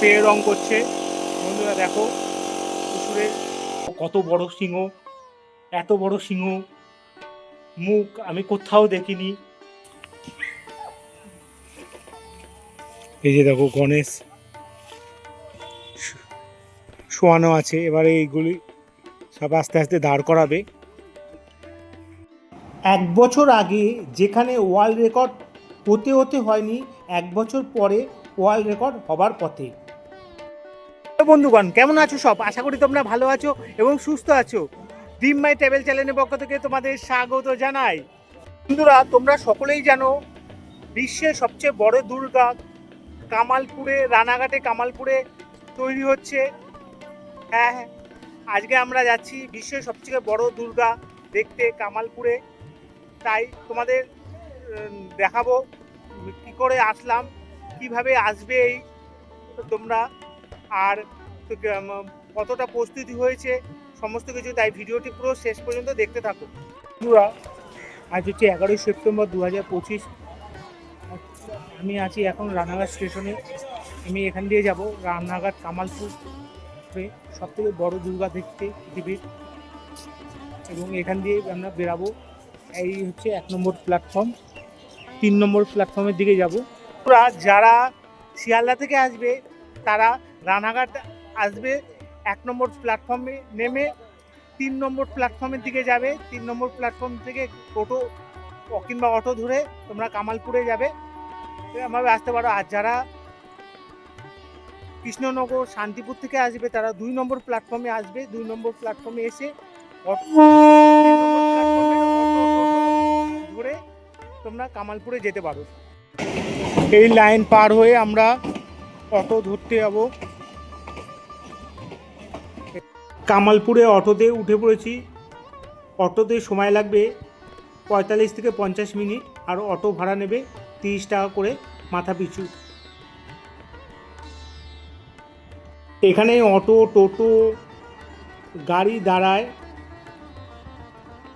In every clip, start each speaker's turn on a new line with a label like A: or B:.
A: Spray রং করছে। বন্ধুরা দেখো অসুরের কত বড় সিংহ, এত বড় সিংহ। মুখ আমি কোথাও দেখিনি। এই যে দেখো গণেশ শোয়ানো আছে, এবারে এইগুলি সব আস্তে আস্তে দাঁড় করাবে। এক বছর আগে যেখানে ওয়ার্ল্ড রেকর্ড হতে হতে হয়নি, এক বছর পরে ওয়ার্ল্ড রেকর্ড হবার পথে। বন্ধুগণ, কেমন আছো সব? আশা করি তোমরা ভালো আছো এবং সুস্থ আছো। ডিম মাই ট্রাভেল চ্যানেলের পক্ষ থেকে তোমাদের স্বাগত জানাই। বন্ধুরা, তোমরা সকলেই জানো, বিশ্বের সবচেয়ে বড় দুর্গা কামালপুরে, রানাঘাটে কামালপুরে তৈরি হচ্ছে। হ্যাঁ হ্যাঁ আজকে আমরা যাচ্ছি বিশ্বের সবচেয়ে বড় দুর্গা দেখতে কামালপুরে। তাই তোমাদের দেখাবো কি করে আসলাম, কীভাবে আসবে এই তোমরা। আর তো কতটা প্রস্তুতি হয়েছে, সমস্ত কিছু, তাই ভিডিওটি পুরো শেষ পর্যন্ত দেখতে থাকো। বন্ধুরা, আজ হচ্ছে এগারোই সেপ্টেম্বর দু হাজার পঁচিশ। আমি আছি এখন রানাঘাট স্টেশনে। আমি এখান দিয়ে যাব রানাঘাট কামালপুর সব থেকে বড় দুর্গা দেখতে পৃথিবীর এবং এখান দিয়ে আমরা বেরাবো, এই হচ্ছে এক নম্বর প্ল্যাটফর্ম তিন নম্বর প্ল্যাটফর্মের দিকে যাব। যারা শিয়ালদা থেকে আসবে, তারা রানাঘাট আসবে, এক নম্বর প্ল্যাটফর্মে নেমে তিন নম্বর প্ল্যাটফর্মের দিকে যাবে। তিন নম্বর প্ল্যাটফর্ম থেকে টোটো কিংবা অটো ধরে তোমরা কামালপুরে যাবে। এরকমভাবে আসতে পারো। আর যারা কৃষ্ণনগর, শান্তিপুর থেকে আসবে, তারা দুই নম্বর প্ল্যাটফর্মে আসবে। দুই নম্বর প্ল্যাটফর্মে এসে ধরে তোমরা কামালপুরে যেতে পারো। এই লাইন পার হয়ে আমরা অটো ধরতে যাব। কামালপুরে অটোতে উঠে পড়েছি। অটোতে সময় লাগবে পঁয়তাল্লিশ থেকে পঞ্চাশ মিনিট আর অটো ভাড়া নেবে তিরিশ টাকা করে মাথা পিছু। এখানে অটো, টোটো, গাড়ি দাঁড়ায়,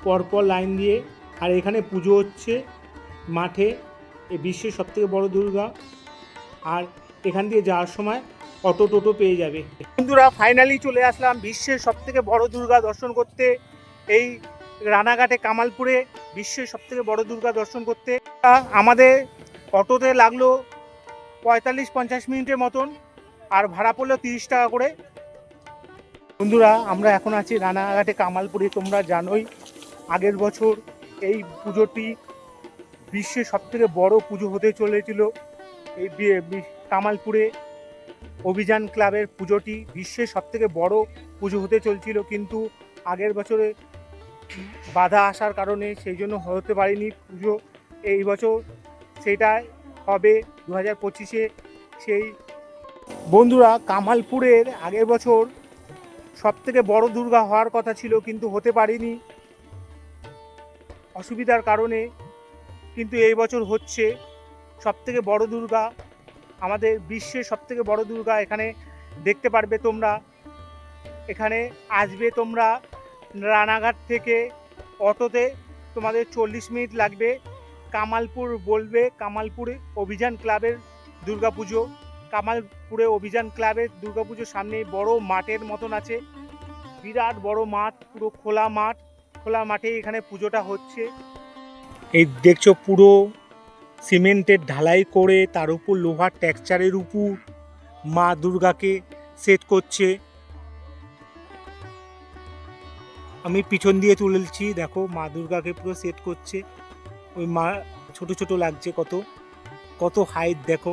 A: পরপর লাইন দিয়ে। আর এখানে পুজো হচ্ছে মাঠে। এই বিশ্বের সবথেকে বড় দুর্গা। আর এখান দিয়ে যাওয়ার সময় অটো টোটো পেয়ে যাবে। বন্ধুরা ফাইনালি চলে আসলাম বিশ্বের সবথেকে বড় দুর্গা দর্শন করতে। এই রানাঘাটে কামালপুরে বিশ্বের সবথেকে বড় দুর্গা দর্শন করতে। আমাদের অটোতে লাগল পঁয়তাল্লিশ পঞ্চাশ মিনিটের মতন, আর ভাড়া পড়ল তিরিশ টাকা করে। বন্ধুরা, আমরা এখন আছি রানাঘাটে কামালপুরে। তোমরা জানোই, আগের বছর এই পুজোটি বিশ্বের সবথেকে বড় পুজো হতে চলেছিল। এই কামালপুরে অভিযান ক্লাবের পুজোটি বিশ্বের সবথেকে বড় পুজো হতে চলছিল, কিন্তু আগের বছরে বাধা আসার কারণে সেই জন্য হতে পারেনি পুজো। এই বছর সেটাই হবে দু হাজার পঁচিশে সেই। বন্ধুরা, কামালপুরের আগের বছর সব থেকে বড় দুর্গা হওয়ার কথা ছিল, কিন্তু হতে পারেনি। অসুবিধার কারণে কিন্তু এই বছর হচ্ছে সব থেকে বড় দুর্গা আমাদের বিশ্বের সব থেকে বড় দুর্গা এখানে দেখতে পারবে তোমরা। এখানে আসবে তোমরা রানাঘাট থেকে অটোতে, তোমাদের চল্লিশ মিনিট লাগবে। কামালপুর বলবে, কামালপুরে অভিযান ক্লাবের দুর্গাপুজো কামালপুরে অভিযান ক্লাবের দুর্গাপুজোর সামনে বড় মাঠের মতন আছে। বিরাট বড় মাঠ, পুরো খোলা মাঠ। খোলা মাঠে এখানে পুজোটা হচ্ছে। এই দেখছ পুরো সিমেন্টের ঢালাই করে তার উপর লোহার টেক্সচারের উপর মা দুর্গাকে সেট করছে। আমি পিছন দিয়ে তুলেছি, দেখো মা দুর্গাকে পুরো সেট করছে। ওই মা ছোট ছোট লাগছে কত কত হাইট দেখো।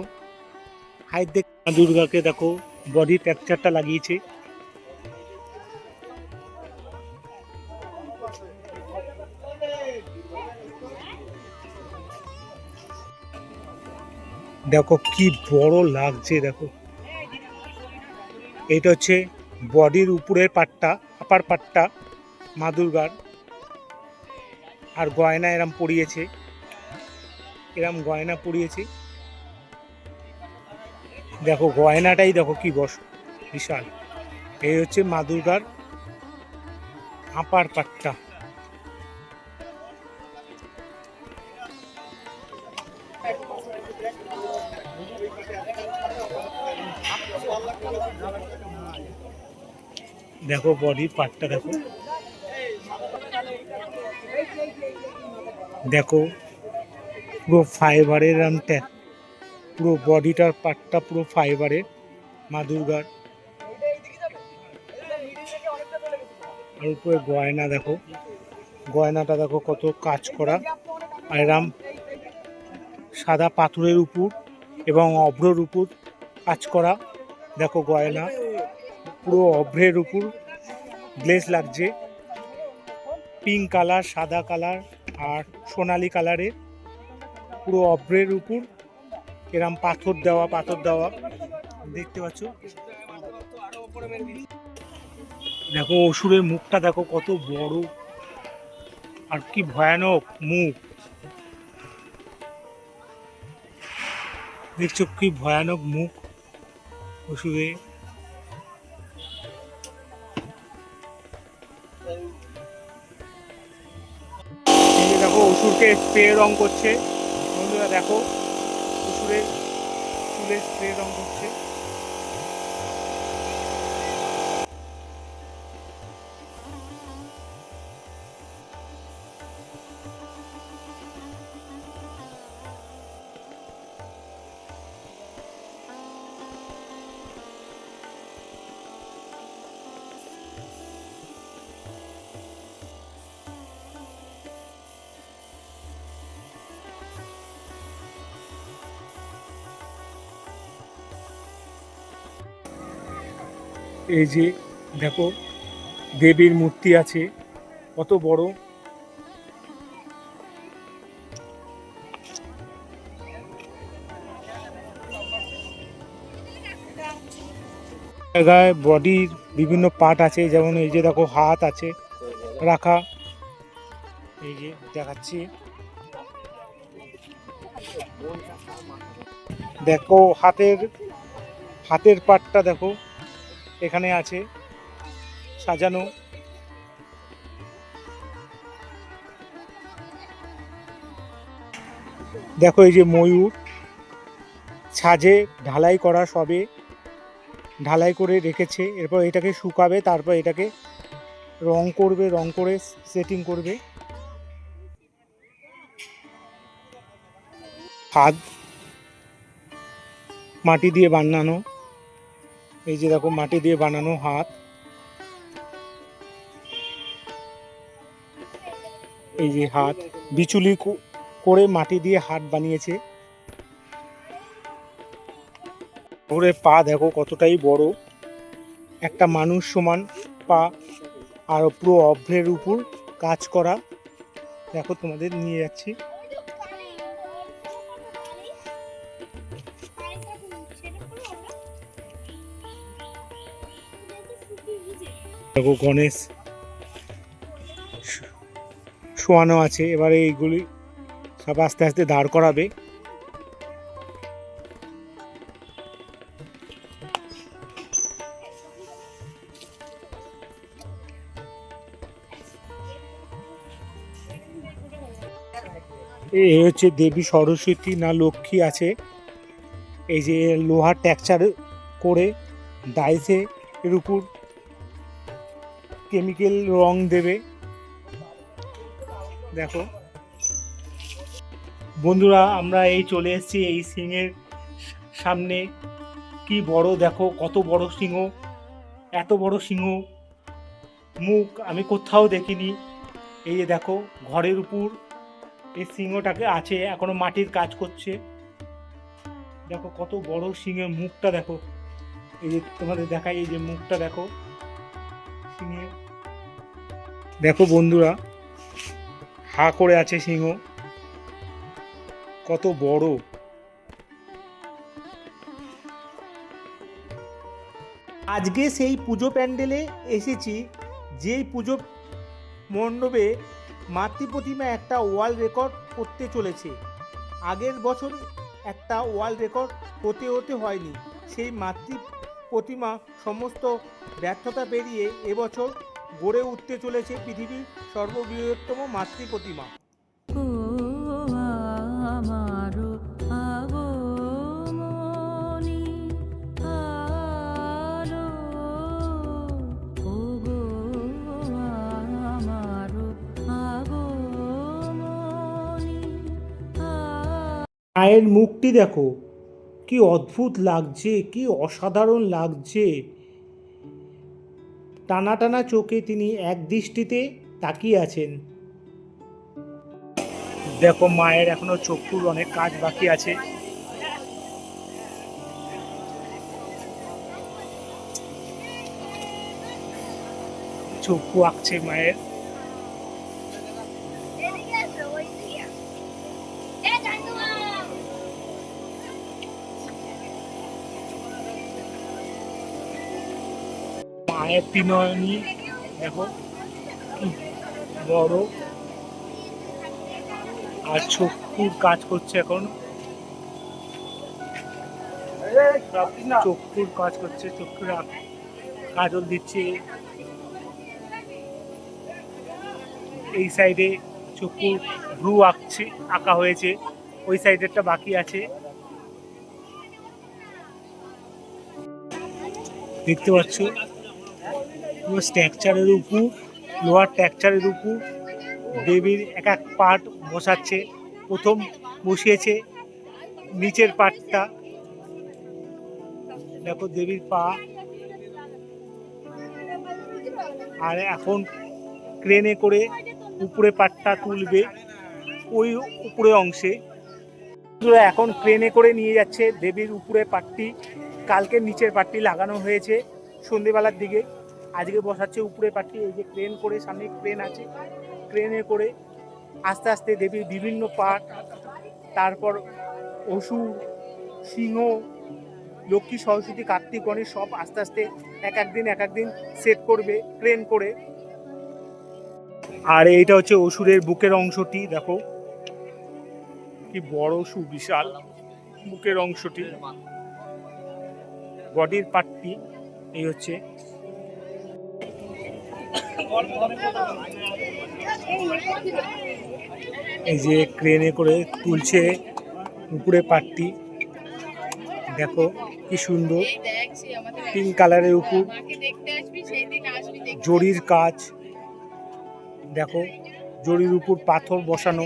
A: হাইট দেখ মা দুর্গাকে দেখো বডি টেক্সচারটা লাগিয়েছে। দেখো কি বড় লাগছে, দেখো। এটা হচ্ছে বডির উপরের পাটটা, আপার পাটটা, মা দুর্গার। আর গয়না এরম পরিয়েছে। এরম গয়না পরিয়েছে। দেখো, গয়নাটাই দেখো কি বস, বিশাল। এই হচ্ছে মা দুর্গার আপার পাটটা। দেখো বডির পার্টটা দেখো। দেখো, পুরো ফাইবারের আমটা পুরো বডিটার পার্টটা পুরো ফাইবারের মা দুর্গার। আর উপরে গয়না দেখো। গয়নাটা দেখো কত কাজ করা। আর এরাম সাদা পাথরের উপর এবং অভ্রর উপর কাজ করা। দেখো গয়না। পুরো অভ্রের উপর গ্লেজ লাগছে। পিঙ্ক কালার, সাদা কালার আর সোনালি কালারের পুরো অভ্রের উপর এরম পাথর দেওয়া পাথর দেওয়া। দেখতে পাচ্ছ? দেখো অসুরের মুখটা দেখো কত বড়। আর কি ভয়ানক মুখ। দেখছ কি ভয়ানক মুখ অসুরের? দেখো স্প্রে রং করছে। বন্ধুরা দেখো পুকুরে চুলে স্প্রে রং করছে। এই যে দেখো, দেবীর মূর্তি আছে, কত বড়। জায়গায় বডির বিভিন্ন পার্ট আছে, যেমন এই যে দেখো হাত আছে রাখা। এই যে দেখাচ্ছি। দেখো হাতের হাতের পার্টটা দেখো। এখানে আছে, সাজানো। দেখো এই যে ময়ূর ছাজে ঢালাই করা সবে, ঢালাই করে রেখেছে, এরপর এটাকে শুকাবে, তারপর এটাকে রং করবে, রং করে সেটিং করবে। হাত মাটি দিয়ে বানানো। এই যে দেখো, মাটি দিয়ে বানানো হাত। এই যে হাত, বিচুলি করে মাটি দিয়ে হাত বানিয়েছে। ওরে পা দেখো কতটাই বড়। একটা মানুষ সমান পা, আর পুরো অভ্রের উপর কাজ করা। দেখো তোমাদের নিয়ে যাচ্ছি। দেখো গণেশ শোয়ানো আছে। এবারে এইগুলি সব আস্তে আস্তে দাঁড় করাবে। এই হচ্ছে দেবী সরস্বতী না লক্ষ্মী আছে। এই যে লোহার টেক্সচার করে ডাইসে এর উপর কেমিক্যাল রং দেবে। দেখো। বন্ধুরা, আমরা এই চলে এসেছি এই সিংহের সামনে। কি বড়, দেখো, কত বড় সিংহ। এত বড় সিংহ। মুখ আমি কোথাও দেখিনি। এই যে দেখো, ঘরের উপর এই সিংহটাকে আছে, এখনও মাটির কাজ করছে। দেখো, কত বড় সিংহের মুখটা দেখো। এই যে তোমাদের দেখাই, এই যে মুখটা দেখো। সিংহের দেখো বন্ধুরা, হা করে আছে সিংহ। কত বড়। আজকে সেই পুজো প্যান্ডেলে এসেছি, যেই পুজো মণ্ডপে মাতৃ প্রতিমা একটা ওয়ার্ল্ড রেকর্ড করতে চলেছে। আগের বছর একটা ওয়ার্ল্ড রেকর্ড হতে হতে হয়নি। সেই মাতৃ প্রতিমা সমস্ত ব্যর্থতা পেরিয়ে এবছর গড়ে উঠতে চলেছে পৃথিবীর সর্ববৃহত্তম মাতৃ প্রতিমা। মায়ের মুখটি দেখো কি অদ্ভুত লাগছে কি অসাধারণ লাগছে। টানা টানা চোখে তিনি এক দৃষ্টিতে তাকিয়ে আছেন। দেখো মায়ের এখনও চক্ষুর অনেক কাজ বাকি আছে। চক্ষু আঁকছে মায়ের
B: এদিকে এসো, ওইদিকে। এ কাকুমা!
A: মায়ের তিনয়নী দেখো, বড়। আর চক্ষুর কাজ করছে এখন। চক্ষুর কাজ করছে, চক্ষুর কাজল দিচ্ছে। এই সাইডে চক্ষু ভ্রু আঁকছে, আঁকা হয়েছে। ওই সাইডেরটা বাকি আছে। দেখতে পাচ্ছ? পুরো স্ট্রাকচারের উপর, লোহার স্ট্রাকচারের উপর। দেবীর এক এক পার্ট বসাচ্ছে, প্রথম বসিয়েছে নিচের পার্টটা দেখো দেবীর পা। আর এখন ক্রেনে করে উপরে পাটটা তুলবে, ওই উপরে অংশে। এখন ক্রেনে করে নিয়ে যাচ্ছে দেবীর উপরে পাটটি। কালকে নিচের পাটটি লাগানো হয়েছে সন্ধেবেলার দিকে। আজকে বসাচ্ছে উপরে পাটটি, এই যে ক্রেন করে সামনে ক্রেন আছে। ক্রেনে করে আস্তে আস্তে দেবীর বিভিন্ন পাট, তারপর অসুর, সিংহ, লক্ষ্মী, সরস্বতী, কার্তিক, গণেশ সব আস্তে আস্তে এক এক দিন, এক এক দিন সেট করবে ক্রেন করে। আর এইটা হচ্ছে অসুরের বুকের অংশটি, দেখো। কি বড় সুবিশাল বুকের অংশটি। বডির পার্টটি এই হচ্ছে এই যে ক্রেনে করে তুলছে উপরে পাটটি। দেখো কি সুন্দর। পিঙ্ক কালারের উপর জরির কাজ। দেখো জরির উপর পাথর বসানো।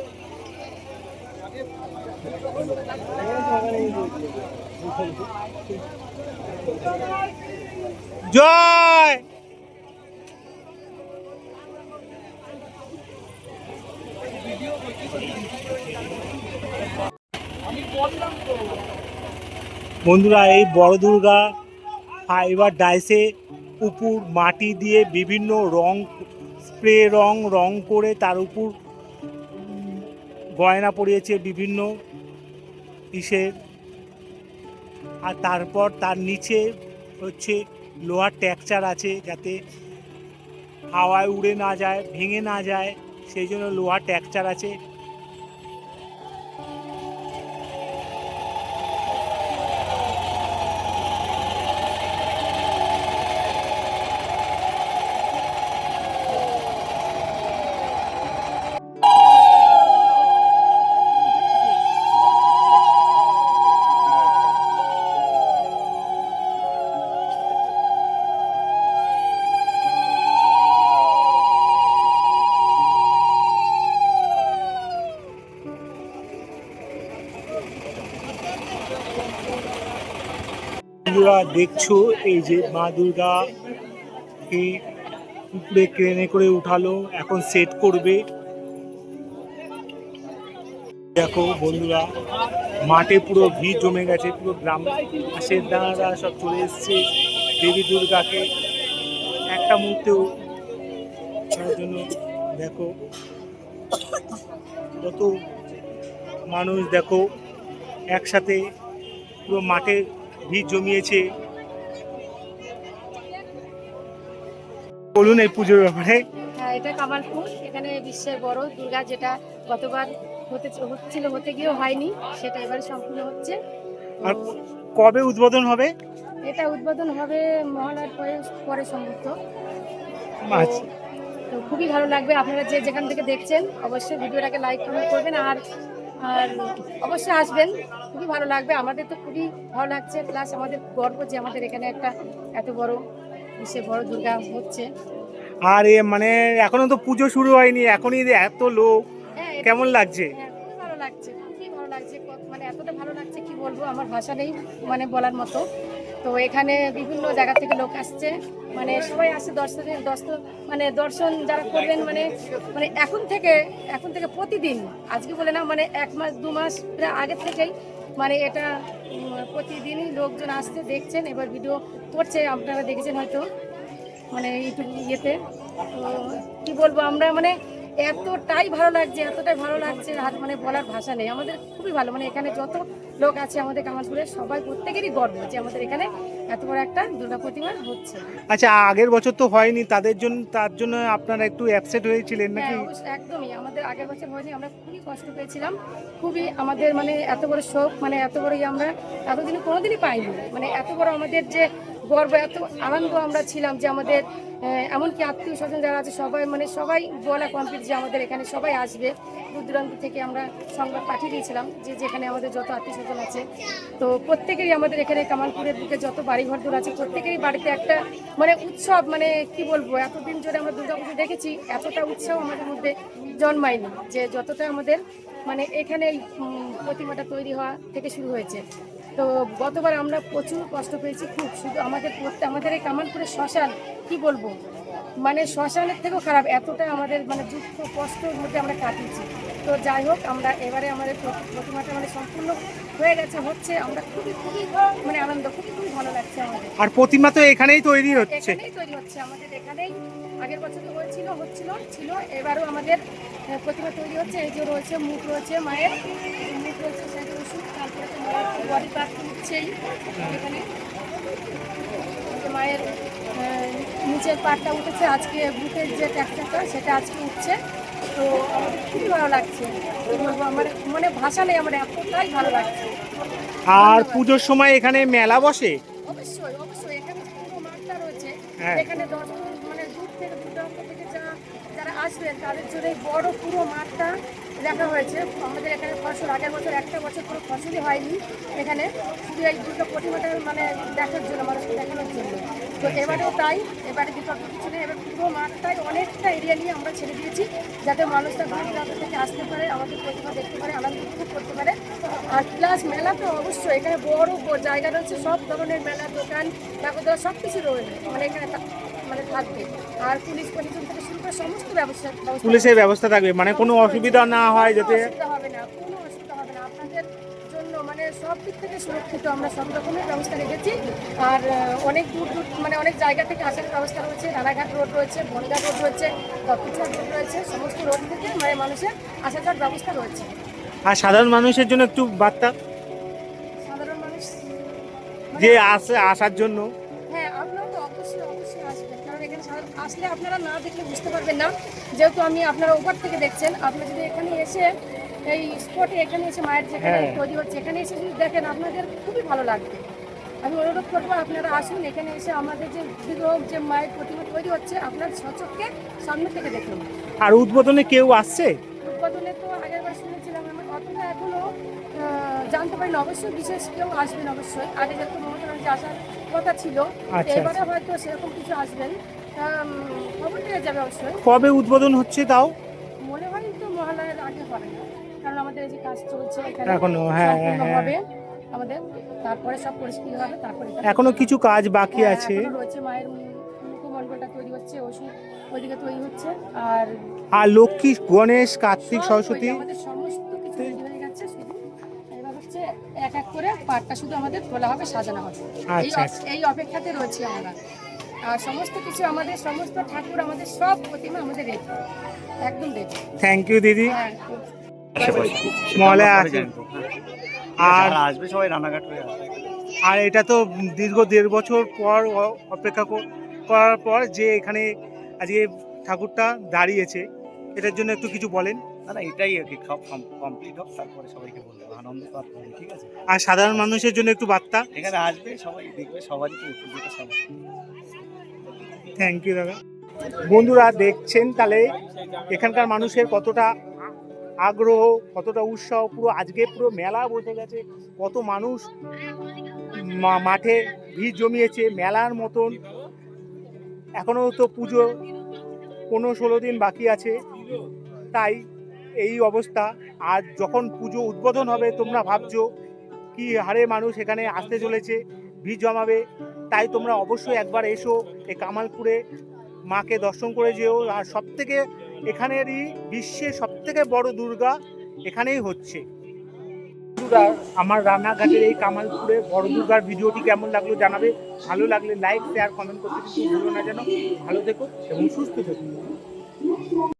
A: জয়! বন্ধুরা, এই বড় দুর্গা ফাইবার ডাইসে উপর মাটি দিয়ে বিভিন্ন রং, স্প্রে রং রং করে তার উপর গয়না পরিয়েছে বিভিন্ন ইসের আর তারপর তার নিচে হচ্ছে লোহার ট্যাকচার আছে যাতে হাওয়ায় উড়ে না যায়, ভেঙে না যায়, সেই জন্য লোহার ট্যাকচার আছে। বন্ধুরা, দেখছ এই যে মা দুর্গা উপরে ক্রেনে করে উঠালো, এখন সেট করবে। দেখো বন্ধুরা, মাঠে পুরো ভিড় জমে গেছে, পুরো গ্রাম হাঁসের দানারা সব চলে এসছে দেবী দুর্গাকে। একটা মুহূর্তেও জন্য দেখো কত মানুষ দেখো, একসাথে পুরো মাঠে ভিড় জমিয়েছে। বলুন এই পুজোর ব্যাপারে।
C: হ্যাঁ এটা কামালপুর এখানে বিশ্বের বড় দুর্গা যেটা গতবার হতে হচ্ছিল হতে গিয়েও হয়নি সেটা এবারে সম্পূর্ণ হচ্ছে।
A: আর কবে উদ্বোধন হবে?
C: এটা উদ্বোধন হবে মহালয়ার পরে পরে সম্ভবত।
A: আচ্ছা।
C: তো খুবই ভালো লাগবে। আপনারা যে যেখান থেকে দেখছেন অবশ্যই ভিডিওটাকে লাইক কমেন্ট করবেন আর আর অবশ্যই আসবেন। খুবই ভালো লাগবে। আমাদের তো খুবই ভালো লাগছে। প্লাস আমাদের গর্ব যে আমাদের এখানে একটা এত বড় বিশ্বের বড় দুর্গা হচ্ছে।
A: আর এ মানে এখনও তো পুজো শুরু হয়নি। এখনই এত লোক
C: হ্যাঁ
A: কেমন লাগছে?
C: হ্যাঁ, খুবই ভালো লাগছে খুবই ভালো লাগছে। মানে এতটা ভালো লাগছে কি বলব? আমার ভাষা নেই মানে বলার মতো। তো এখানে বিভিন্ন জায়গা থেকে লোক আসছে। মানে সবাই আসে দর্শনের দর্শন মানে দর্শন যারা করবেন মানে মানে এখন থেকে এখন থেকে প্রতিদিন আজকে বলে না মানে এক মাস দু মাস আগের থেকেই মানে এটা প্রতিদিনই লোকজন আসছে, দেখছেন, এবার ভিডিও করছে, আপনারা দেখেছেন হয়তো মানে ইউটিউব ইয়েতে। তো কী বলব আমরা মানে এতটাই ভালো লাগছে এতটাই ভালো লাগছে আর মানে বলার ভাষা নেই। আমাদের খুবই ভালো মানে এখানে যত লোক আছে আমাদের কামালপুরে সবাই প্রত্যেকেরই গর্ব যে আমাদের এখানে এত বড় একটা দুর্গা প্রতিমা হচ্ছে।
A: আচ্ছা আগের বছর তো হয়নি তাদের জন্য তার জন্য আপনারা একটু অ্যাপসেট হয়েছিলেন নাকি?
C: হ্যাঁ একদমই। আমাদের আগের বছর হয়নি আমরা খুবই কষ্ট পেয়েছিলাম। খুবই আমাদের মানে এত বড় শোক মানে এত বড় ইয়ে আমরা এতদিনে কোনোদিনই পাইনি। মানে এত বড় আমাদের যে গর্ব, এত আনন্দ আমরা ছিলাম যে আমাদের এমনকি আত্মীয় স্বজন যারা আছে, সবাই মানে সবাই বলা কমপ্লিট যে আমাদের এখানে সবাই আসবে। দূর দূরান্ত থেকে আমরা সংবাদ পাঠিয়ে দিয়েছিলাম যে যেখানে আমাদের যত আত্মীয় স্বজন আছে। তো প্রত্যেকেরই আমাদের এখানে কামালপুরের বুকে যত বাড়িঘর দূর আছে, প্রত্যেকেরই বাড়িতে একটা মানে উৎসব মানে কি বলব, এতদিন ধরে আমরা দুর্গাপুজো দেখেছি, এতটা উৎসব আমাদের মধ্যে জন্মায়নি যে যতটা আমাদের মানে এখানে এই প্রতিমাটা তৈরি হওয়া থেকে শুরু হয়েছে। তো গতবার আমরা প্রচুর কষ্ট পেয়েছি খুব শুধু আমাদের প্রত্যে- আমাদের এই কামালপুরের শ্মশান কি বলব? মানে শ্মশানের থেকেও খারাপ এতটা আমাদের মানে দুঃখ কষ্টর মধ্যে আমরা কাটিয়েছি। তো যাই হোক আমরা এবারে আমাদের প্রতি- প্রতিমাটা মানে সম্পূর্ণ হয়ে গেছে হচ্ছে আমরা খুবই খুবই মানে আনন্দ খুবই খুবই ভালো লাগছে আমাদের।
A: আর প্রতিমা তো এখানেই তৈরি হচ্ছে।
C: এখানেই তৈরি হচ্ছে আমাদের এখানেই আগের বছর তো হয়েছিল হচ্ছিল ছিল এবারও আমাদের প্রতিমা তৈরি হচ্ছে এই যে রয়েছে মুখ রয়েছে মায়ের। বডি পার্ট উঠছেই এখানে মায়ের নিচের পাটটা উঠেছে আজকে বুকের যে ট্যাক্সারটা সেটা আজকে উঠছে। তো খুবই ভালো লাগছে। আমার মানে ভাষা নেই আমার এতটাই ভালো লাগছে।
A: আর পুজোর সময় এখানে মেলা বসে?
C: অবশ্যই অবশ্যই। এখানে পুরো মাঠটা রয়েছে।
A: হ্যাঁ।
C: এখানে দর্শন মানে দূর থেকে দূর থেকে যা- যারা আসবেন তাদের জন্য বড় পুরো মাঠটা দেখা হয়েছে। আমাদের এখানে ফসল আগের বছর একটা বছর কোনো ফসলই হয়নি এখানে। শুধু এই দুটো প্রতিমাটা মানে দেখার জন্য মানুষকে দেখানোর জন্য। তো এবারেও তাই এবারে বিকল্প কিছু নেই। এবার পুরো মাঠটাই অনেকটা এরিয়া নিয়ে আমরা ছেড়ে দিয়েছি যাতে মানুষরা দূর দূরান্ত থেকে আসতে পারে আমাদের প্রতিমা দেখতে পারে আনন্দ উপভোগ করতে পারে। আর প্লাস মেলা তো অবশ্যই এখানে বড় বড় জায়গা রয়েছে সব ধরনের মেলা দোকান ঠাকুর দেওয়া সব কিছু রয়েছে। মানে এখানে মানে থাকবে। আর পুলিশ প্রশাসন থেকে শুরু করে সমস্ত ব্যবস্থা
A: পুলিশের ব্যবস্থা থাকবে মানে কোনো অসুবিধা না হয় যাতে
C: অসুবিধা হবে না কোনো অসুবিধা হবে না। আপনাদের জন্য মানে সব দিক থেকে সুরক্ষিত আমরা সব রকমের ব্যবস্থা রেখেছি। আর অনেক দূর দূর মানে অনেক জায়গা থেকে আসার ব্যবস্থা রয়েছে। রানাঘাট রোড রয়েছে বনঘাট রোড রয়েছে দক্ষিণ রোড রয়েছে সমস্ত রোড থেকে মানে মানুষের আসা যাওয়ার ব্যবস্থা রয়েছে।
A: আর সাধারণ মানুষের জন্য একটু বার্তা।
C: সাধারণ মানুষ মানে-
A: যে আসে আসার জন্য।
C: আসলে আপনারা না দেখলে বুঝতে পারবেন না। যেহেতু আমি আপনারা ওপর থেকে দেখছেন আপনি যদি এখানে এসে এই স্পটে এখানে এসে মায়ের যেখানে
A: হ্যাঁ।
C: তৈরি হচ্ছে এখানে এসে যদি দেখেন আপনাদের খুবই ভালো লাগবে। আমি অনুরোধ করব আপনারা আসুন এখানে এসে আমাদের যে বিগ্রহ যে মায়ের প্রতিমা তৈরি হচ্ছে আপনার সচককে সামনে থেকে দেখুন।
A: আর উদ্বোধনে কেউ আসছে?
C: উদ্বোধনে তো আগের বার শুনেছিলাম আমি অতটা এখনও জানতে পারিনি। অবশ্যই বিশেষ কেউ আসবেন অবশ্যই। আগে যেরকম মমতা ব্যানার্জি আসার কথা ছিল।
A: আচ্ছা,
C: এবারে হয়তো সেরকম কিছু আসবেন। খবর যাবে অবশ্যই
A: কবে উদ্বোধন হচ্ছে তাও?
C: মনে হয় তো মহালয়ার আগে হবে না। কারণ আমাদের এই যে কাজ চলছে এখানে
A: এখনও, হ্যাঁ,
C: সম্পূর্ণ
A: হ্যাঁ।
C: হবে আমাদের। তারপরে সব পরিস্থিতি হবে তারপরে
A: এখনও কিছু কাজ বাকি
C: হ্যাঁ,
A: আছে?
C: এখনও রয়েছে মায়ের মুখ- মুখমণ্ডলটা তৈরি হচ্ছে ওষুধ ওইদিকে তৈরি হচ্ছে আর
A: আর লক্ষ্মী গণেশ কার্তিক
C: সব
A: সরস্বতী?
C: তৈরি, আমাদের সমস্ত কিছু তৈরি হয়ে গেছে শুধু। এবার হচ্ছে এক এক করে পাটটা শুধু আমাদের তোলা হবে সাজানো হবে। এই
A: আচ্ছা,
C: অপ-। এই অপেক্ষাতে রয়েছি আমরা। সমস্ত কিছু আমাদের সমস্ত ঠাকুর আমাদের সব প্রতিমা আমাদের রেডি একদম রেডি
A: থ্যাংক ইউ দিদি।
C: হ্যাঁ
A: মহলে আর
D: আসবে সবাই রানাঘাট হয়ে
A: আর এটা তো দীর্ঘ দেড় বছর পর অপেক্ষা করার পর যে এখানে আজকে ঠাকুরটা দাঁড়িয়েছে এটার জন্য একটু কিছু বলেন।
D: না না এটাই আর কি কমপ্লিট হোক তারপরে সবাইকে বলব। আনন্দ হবে ঠিক আছে?
A: আর সাধারণ মানুষের জন্য একটু বার্তা।
D: এখানে আসবে সবাই দেখবে সবারই তো সবাই
A: থ্যাংক ইউ দাদা। বন্ধুরা, দেখছেন তাহলে এখানকার মানুষের কতটা আগ্রহ, কতটা উৎসাহ, পুরো আজকে পুরো মেলা বসে গেছে। কত মানুষ মাঠে ভিড় জমিয়েছে মেলার মতন। এখনও তো পুজো পনেরো ষোলো দিন বাকি আছে। তাই এই অবস্থা। আর যখন পুজো উদ্বোধন হবে, তোমরা ভাবছ, কি হারে মানুষ এখানে আসতে চলেছে, ভিড় জমাবে। তাই তোমরা অবশ্যই একবার এসো এই কামালপুরে মাকে দর্শন করে যেও। আর সব থেকে এখানেরই বিশ্বের সব থেকে বড় দুর্গা এখানেই হচ্ছে। আমার রান্নাঘাটের এই কামালপুরে বড় দুর্গার ভিডিওটি কেমন লাগল জানাবে। ভালো লাগলে লাইক শেয়ার কমেন্ট করতে কিন্তু ভুলো না যেন। ভালো থেকো এবং সুস্থ থেকো।